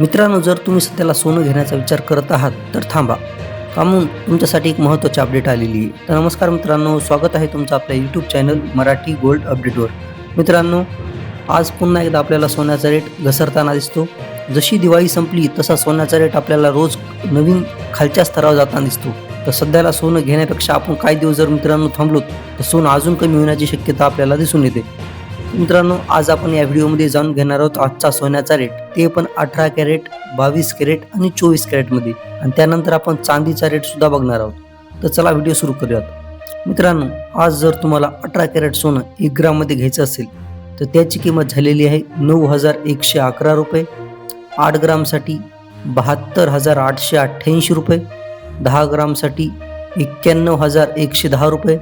मित्रांनो जर तुम्ही सध्याला सोनं घेण्याचा विचार करत आहात तर थांबा. का म्हणून तुमच्यासाठी एक महत्त्वाची अपडेट आलेली आहे. तर नमस्कार मित्रांनो स्वागत आहे तुमचं आपल्या यूट्यूब चॅनल मराठी गोल्ड अपडेटवर मित्रांनो आज पुन्हा एकदा आपल्याला सोन्याचा रेट घसरताना दिसतो. जशी दिवाळी संपली तसा सोन्याचा रेट आपल्याला रोज नवीन खालच्या स्तरावर जाताना दिसतो. तर सध्याला सोनं घेण्यापेक्षा आपण काही दिवस जर मित्रांनो थांबलो तर सोनं अजून कमी होण्याची शक्यता आपल्याला दिसून येते. मित्रांनो आज आपण या व्हिडिओमध्ये जाणून घेणार आहोत आजचा सोन्याचा रेट ते पण अठरा कॅरेट बावीस कॅरेट आणि चोवीस कॅरेटमध्ये. आणि त्यानंतर आपण चांदीचा रेट सुद्धा बघणार आहोत. तर चला व्हिडिओ सुरू करूयात. मित्रांनो आज जर तुम्हाला अठरा कॅरेट सोनं एक ग्राममध्ये घ्यायचं असेल तर त्याची किंमत झालेली आहे नऊ हजार एकशे अकरा रुपये. आठ ग्रामसाठी बहात्तर हजार आठशे अठ्ठ्याऐंशी रुपये. दहा ग्रामसाठी एक्क्याण्णव हजार एकशे दहा रुपये.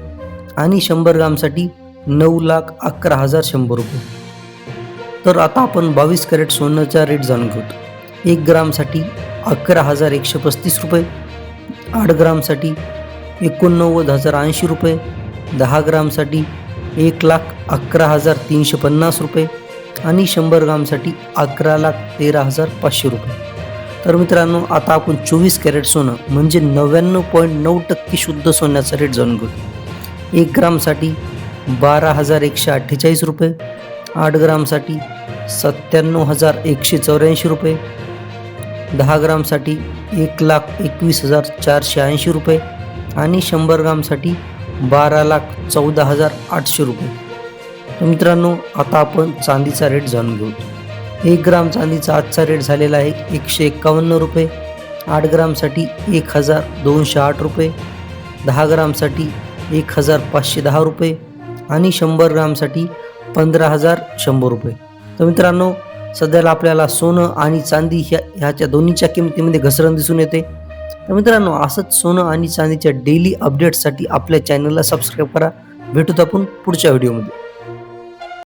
आणि शंभर ग्रामसाठी नऊ लाख अकरा हजार शंभर रुपये. तर आता आपण बावीस कॅरेट सोन्याचा रेट जाणून घेऊ एक ग्रामसाठी अकरा हजार एकशे पस्तीस रुपये आठ ग्रामसाठी एकोणनव्वद हजार ऐंशी रुपये दहा ग्रामसाठी एक लाख अकरा हजार तीनशे पन्नास रुपये आणि शंभर ग्रामसाठी अकरा लाख तेरा हजार पाचशे रुपये. तर मित्रांनो आता आपण चोवीस कॅरेट सोनं म्हणजे नव्याण्णव पॉईंट नऊ टक्के शुद्ध सोन्याचा रेट जाणून घेऊ. एक ग्रामसाठी बारा हजार एकशे अठ्ठेचाळीस रुपये. आठ ग्रामसाठी सत्त्याण्णव हजार एकशे चौऱ्याऐंशी रुपये. दहा ग्रामसाठी एक लाख एकवीस हजार चारशे ऐंशी रुपये आणि शंभर ग्रामसाठी बारा लाख चौदा हजार आठशे रुपये. तर मित्रांनो आता आपण चांदीचा रेट जाणून घेऊ. एक ग्राम चांदीचा आजचा रेट झालेला आहे एकशे एक्कावन्न रुपये. आठ ग्रामसाठी एक हजार दोनशे आठ रुपये. दहा ग्रामसाठी एक हजार पाचशे दहा रुपये. आणि शंभर ग्रामसाठी पंधरा हजार शंभर रुपये. तर मित्रांनो सध्याला आपल्याला सोनं आणि चांदी ह्या ह्याच्या दोन्हीच्या किमतीमध्ये घसरण दिसून येते. तर मित्रांनो असंच सोनं आणि चांदीच्या डेली अपडेट्ससाठी आपल्या चॅनलला सबस्क्राईब करा. भेटूत आपण पुढच्या व्हिडिओमध्ये